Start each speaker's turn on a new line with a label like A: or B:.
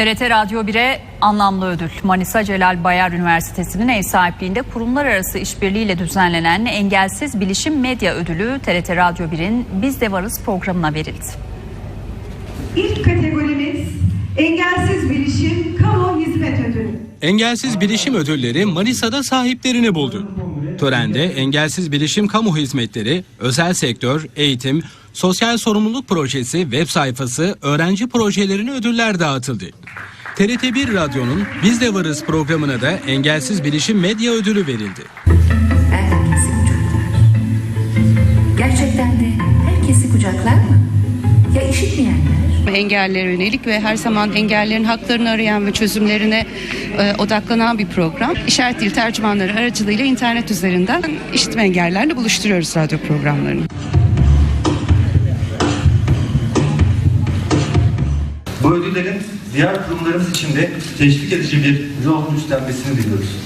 A: TRT Radyo 1'e anlamlı ödül. Manisa Celal Bayar Üniversitesi'nin ev sahipliğinde kurumlar arası işbirliğiyle düzenlenen Engelsiz Bilişim Medya Ödülü TRT Radyo 1'in Biz de Varız programına verildi.
B: İlk kategorimiz Engelsiz Bilişim Kamu Hizmet Ödülü.
C: Engelsiz Bilişim Ödülleri Manisa'da sahiplerini buldu. Törende engelsiz bilişim kamu hizmetleri, özel sektör, eğitim, sosyal sorumluluk projesi, web sayfası, öğrenci projelerine ödüller dağıtıldı. TRT1 Radyo'nun Biz de Varız programına da engelsiz bilişim medya ödülü verildi.
D: Gerçekten de herkesi kucaklar mı? Ya işitmeyenler?
E: engellere yönelik ve her zaman engellerin haklarını arayan ve çözümlerine e, odaklanan bir program. İşaret dil tercümanları aracılığıyla internet üzerinden işitme engellerle buluşturuyoruz radyo programlarını.
F: Bu ödüllerin diğer kurumlarımız için de teşvik edici bir yol üstlenmesini diliyoruz.